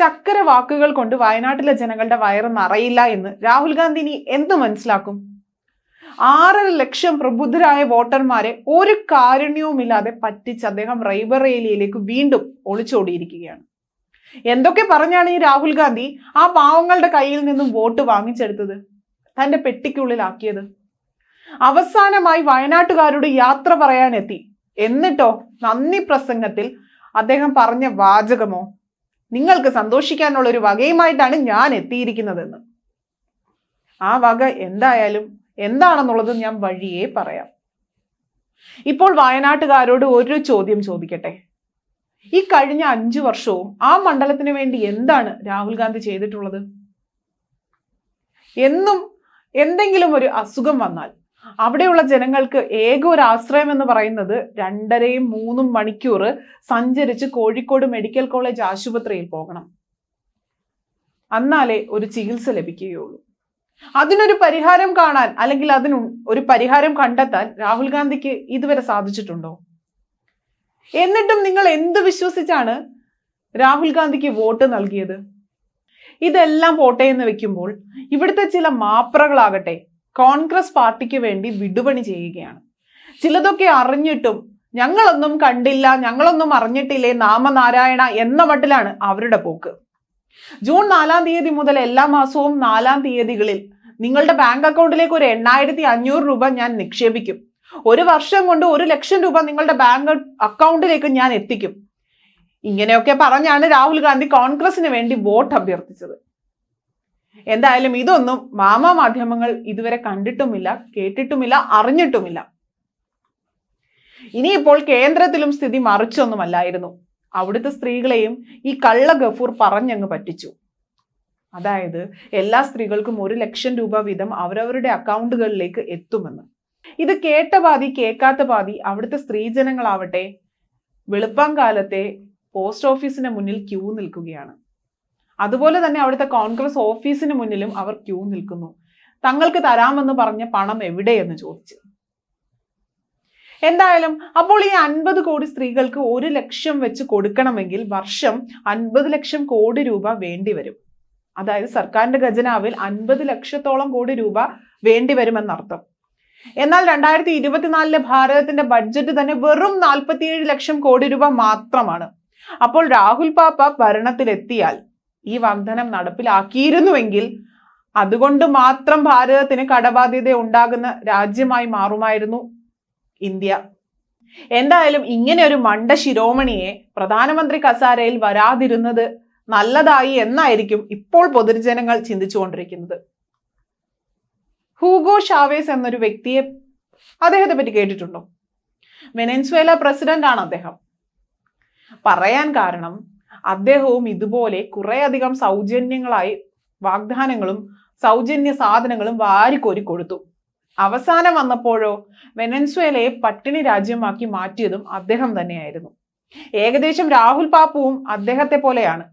ചക്കര വാക്കുകൾ കൊണ്ട് വയനാട്ടിലെ ജനങ്ങളുടെ വയറ് നിറയില്ല എന്ന് രാഹുൽ ഗാന്ധി ഇനി എന്ത് മനസ്സിലാക്കും? ആറര ലക്ഷം പ്രബുദ്ധരായ വോട്ടർമാരെ ഒരു കാരുണ്യവുമില്ലാതെ പറ്റിച്ച് അദ്ദേഹം റൈബറേലിയിലേക്ക് വീണ്ടും ഒളിച്ചോടിയിരിക്കുകയാണ്. എന്തൊക്കെ പറഞ്ഞാണ് ഈ രാഹുൽ ഗാന്ധി ആ പാവങ്ങളുടെ കയ്യിൽ നിന്നും വോട്ട് വാങ്ങിച്ചെടുത്തത്? തന്റെ പെട്ടിക്കുള്ളിലാക്കിയത്. അവസാനമായി വയനാട്ടുകാരോട് യാത്ര പറയാനെത്തി. എന്നിട്ടോ? നന്ദി പ്രസംഗത്തിൽ അദ്ദേഹം പറഞ്ഞ വാചകമോ? നിങ്ങൾക്ക് സന്തോഷിക്കാനുള്ള ഒരു വകയുമായിട്ടാണ് ഞാൻ എത്തിയിരിക്കുന്നതെന്ന്. ആ വക എന്തായാലും എന്താണെന്നുള്ളത് ഞാൻ വഴിയേ പറയാം. ഇപ്പോൾ വയനാട്ടുകാരോട് ഒരു ചോദ്യം ചോദിക്കട്ടെ? ഈ കഴിഞ്ഞ അഞ്ചു വർഷവും ആ മണ്ഡലത്തിന് വേണ്ടി എന്താണ് രാഹുൽ ഗാന്ധി ചെയ്തിട്ടുള്ളത്? എന്നും എന്തെങ്കിലും ഒരു അസുഖം വന്നാൽ അവിടെയുള്ള ജനങ്ങൾക്ക് ഏക ഒരു ആശ്രയം എന്ന് പറയുന്നത് രണ്ടരയും മൂന്നും മണിക്കൂർ സഞ്ചരിച്ച് കോഴിക്കോട് മെഡിക്കൽ കോളേജ് ആശുപത്രിയിൽ പോകണം. അന്നാലേ ഒരു ചികിത്സ ലഭിക്കുകയുള്ളൂ. അതിനൊരു പരിഹാരം കാണാൻ അല്ലെങ്കിൽ അതിന് ഒരു പരിഹാരം കണ്ടെത്താൻ രാഹുൽ ഗാന്ധിക്ക് ഇതുവരെ സാധിച്ചിട്ടുണ്ടോ? എന്നിട്ടും നിങ്ങൾ എന്ത് വിശ്വസിച്ചാണ് രാഹുൽ ഗാന്ധിക്ക് വോട്ട് നൽകിയത്? ഇതെല്ലാം പോട്ടെ എന്ന് വെക്കുമ്പോൾ ഇവിടുത്തെ ചില മാപ്രകളാകട്ടെ കോൺഗ്രസ് പാർട്ടിക്ക് വേണ്ടി വിടുപണി ചെയ്യുകയാണ്. ചിലതൊക്കെ അറിഞ്ഞിട്ടും ഞങ്ങളൊന്നും കണ്ടില്ല ഞങ്ങളൊന്നും അറിഞ്ഞിട്ടില്ലേ നാമനാരായണ എന്ന മട്ടിലാണ് അവരുടെ പോക്ക്. ജൂൺ നാലാം തീയതി മുതൽ എല്ലാ മാസവും നാലാം തീയതികളിൽ നിങ്ങളുടെ ബാങ്ക് അക്കൗണ്ടിലേക്ക് ഒരു എണ്ണായിരത്തി അഞ്ഞൂറ് രൂപ ഞാൻ നിക്ഷേപിക്കും. ഒരു വർഷം കൊണ്ട് ഒരു ലക്ഷം രൂപ നിങ്ങളുടെ ബാങ്ക് അക്കൗണ്ടിലേക്ക് ഞാൻ എത്തിക്കും. ഇങ്ങനെയൊക്കെ പറഞ്ഞാണ് രാഹുൽ ഗാന്ധി കോൺഗ്രസിന് വേണ്ടി വോട്ട് അഭ്യർത്ഥിച്ചത്. എന്തായാലും ഇതൊന്നും മാമ മാധ്യമങ്ങൾ ഇതുവരെ കണ്ടിട്ടുമില്ല കേട്ടിട്ടുമില്ല അറിഞ്ഞിട്ടുമില്ല. ഇനിയിപ്പോൾ കേന്ദ്രത്തിലും സ്ഥിതി മറിച്ചൊന്നുമല്ലായിരുന്നു. അവിടുത്തെ സ്ത്രീകളെയും ഈ കള്ള ഗഫൂർ പറഞ്ഞങ്ങ് പറ്റിച്ചു. അതായത് എല്ലാ സ്ത്രീകൾക്കും ഒരു ലക്ഷം രൂപ വീതം അവരവരുടെ അക്കൗണ്ടുകളിലേക്ക് എത്തുമെന്ന്. ഇത് കേട്ട പാതി കേൾക്കാത്ത പാതി അവിടുത്തെ സ്ത്രീജനങ്ങളാവട്ടെ വെളുപ്പാങ്കാലത്തെ പോസ്റ്റ് ഓഫീസിന് മുന്നിൽ ക്യൂ നിൽക്കുകയാണ്. അതുപോലെ തന്നെ അവിടുത്തെ കോൺഗ്രസ് ഓഫീസിന് മുന്നിലും അവർ ക്യൂ നിൽക്കുന്നു. തങ്ങൾക്ക് തരാമെന്ന് പറഞ്ഞ പണം എവിടെയെന്ന് ചോദിച്ചു. എന്തായാലും അപ്പോൾ ഈ അൻപത് കോടി സ്ത്രീകൾക്ക് ഒരു ലക്ഷം വെച്ച് കൊടുക്കണമെങ്കിൽ വർഷം അൻപത് ലക്ഷം കോടി രൂപ വേണ്ടി വരും. അതായത് സർക്കാരിന്റെ ഖജനാവിൽ അൻപത് ലക്ഷത്തോളം കോടി രൂപ വേണ്ടി വരുമെന്നർത്ഥം. എന്നാൽ രണ്ടായിരത്തി ഇരുപത്തിനാലിലെ ഭാരതത്തിന്റെ ബഡ്ജറ്റ് തന്നെ വെറും നാൽപ്പത്തിയേഴ് ലക്ഷം കോടി രൂപ മാത്രമാണ്. അപ്പോൾ രാഹുൽ പാപ്പ ഭരണത്തിലെത്തിയാൽ ഈ വാഗ്ദാനം നടപ്പിലാക്കിയിരുന്നുവെങ്കിൽ അതുകൊണ്ട് മാത്രം ഭാരതത്തിന് കടബാധ്യത ഉണ്ടാകുന്ന രാജ്യമായി മാറുമായിരുന്നു ഇന്ത്യ. എന്തായാലും ഇങ്ങനെ ഒരു മണ്ട ശിരോമണിയെ പ്രധാനമന്ത്രി കസാരയിൽ വരാതിരുന്നത് നല്ലതായി എന്നായിരിക്കും ഇപ്പോൾ പൊതുജനങ്ങൾ ചിന്തിച്ചുകൊണ്ടിരിക്കുന്നത്. ഹൂഗോ ഷാവേസ് എന്നൊരു വ്യക്തിയെ അദ്ദേഹത്തെ പറ്റി കേട്ടിട്ടുണ്ടോ? വെനൻസ്വേല പ്രസിഡന്റ് ആണ് അദ്ദേഹം. പറയാൻ കാരണം അദ്ദേഹവും ഇതുപോലെ കുറേയധികം സൗജന്യങ്ങളായി വാഗ്ദാനങ്ങളും സൗജന്യ സാധനങ്ങളും വാരിക്കോരി കൊടുത്തു. അവസാനം വന്നപ്പോഴോ വെനൻസ്വേലയെ പട്ടിണി രാജ്യമാക്കി മാറ്റിയതും അദ്ദേഹം തന്നെയായിരുന്നു. ഏകദേശം രാഹുൽ പാപ്പുവും അദ്ദേഹത്തെ പോലെയാണ്.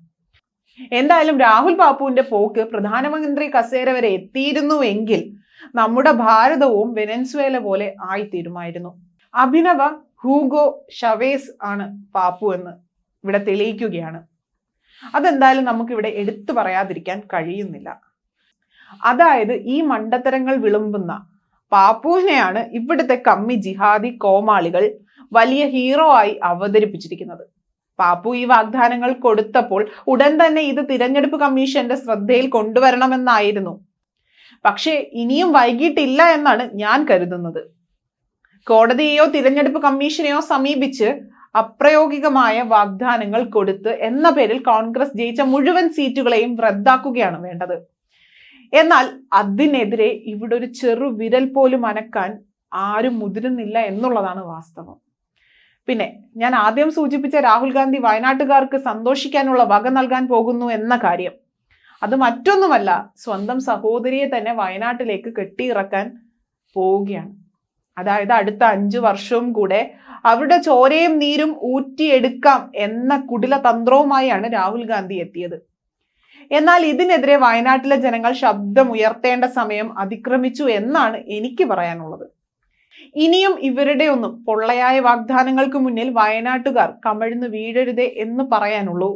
എന്തായാലും രാഹുൽ പാപ്പുവിന്റെ പോക്ക് പ്രധാനമന്ത്രി കസേര വരെ എത്തിയിരുന്നുവെങ്കിൽ നമ്മുടെ ഭാരതവും വെനൻസ്വേല പോലെ ആയിത്തീരുമായിരുന്നു. അഭിനവ ഹൂഗോ ഷവേസ് ആണ് പാപ്പു എന്ന്. ഇവിടെ തെളിയിക്കുകയാണ്. അതെന്തായാലും നമുക്കിവിടെ എടുത്തു പറയാതിരിക്കാൻ കഴിയുന്നില്ല. അതായത് ഈ മണ്ടത്തരങ്ങൾ വിളുമ്പുന്ന പാപ്പുവിനെയാണ് ഇവിടുത്തെ കമ്മി ജിഹാദി കോമാളികൾ വലിയ ഹീറോ ആയി അവതരിപ്പിച്ചിരിക്കുന്നത്. പാപ്പു ഈ വാഗ്ദാനങ്ങൾ കൊടുത്തപ്പോൾ ഉടൻ തന്നെ ഇത് തിരഞ്ഞെടുപ്പ് കമ്മീഷന്റെ ശ്രദ്ധയിൽ കൊണ്ടുവരണമെന്നായിരുന്നു. പക്ഷേ ഇനിയും വൈകിട്ടില്ല എന്നാണ് ഞാൻ കരുതുന്നത്. കോടതിയെയോ തിരഞ്ഞെടുപ്പ് കമ്മീഷനെയോ സമീപിച്ച് അപ്രായോഗികമായ വാഗ്ദാനങ്ങൾ കൊടുത്ത് എന്ന പേരിൽ കോൺഗ്രസ് ജയിച്ച മുഴുവൻ സീറ്റുകളെയും റദ്ദാക്കുകയാണ് വേണ്ടത്. എന്നാൽ അതിനെതിരെ ഇവിടെ ഒരു ചെറു വിരൽ പോലും അനക്കാൻ ആരും മുതിരുന്നില്ല എന്നുള്ളതാണ് വാസ്തവം. പിന്നെ ഞാൻ ആദ്യം സൂചിപ്പിച്ച രാഹുൽ ഗാന്ധി വയനാട്ടുകാർക്ക് സന്തോഷിക്കാനുള്ള വക നൽകാൻ പോകുന്നു എന്ന കാര്യം. അത് മറ്റൊന്നുമല്ല സ്വന്തം സഹോദരിയെ തന്നെ വയനാട്ടിലേക്ക് കെട്ടിയിറക്കാൻ പോവുകയാണ്. അതായത് അടുത്ത അഞ്ചു വർഷവും കൂടെ അവരുടെ ചോരയും നീരും ഊറ്റിയെടുക്കാം എന്ന കുടില തന്ത്രവുമായാണ് രാഹുൽ ഗാന്ധി എത്തിയത്. എന്നാൽ ഇതിനെതിരെ വയനാട്ടിലെ ജനങ്ങൾ ശബ്ദം ഉയർത്തേണ്ട സമയം അതിക്രമിച്ചു എന്നാണ് എനിക്ക് പറയാനുള്ളത്. ഇനിയും ഇവരുടെ ഒന്നും പൊള്ളയായ വാഗ്ദാനങ്ങൾക്ക് മുന്നിൽ വയനാട്ടുകാർ കമഴ്ന്നു വീഴരുതേ എന്ന് പറയാനുള്ളൂ.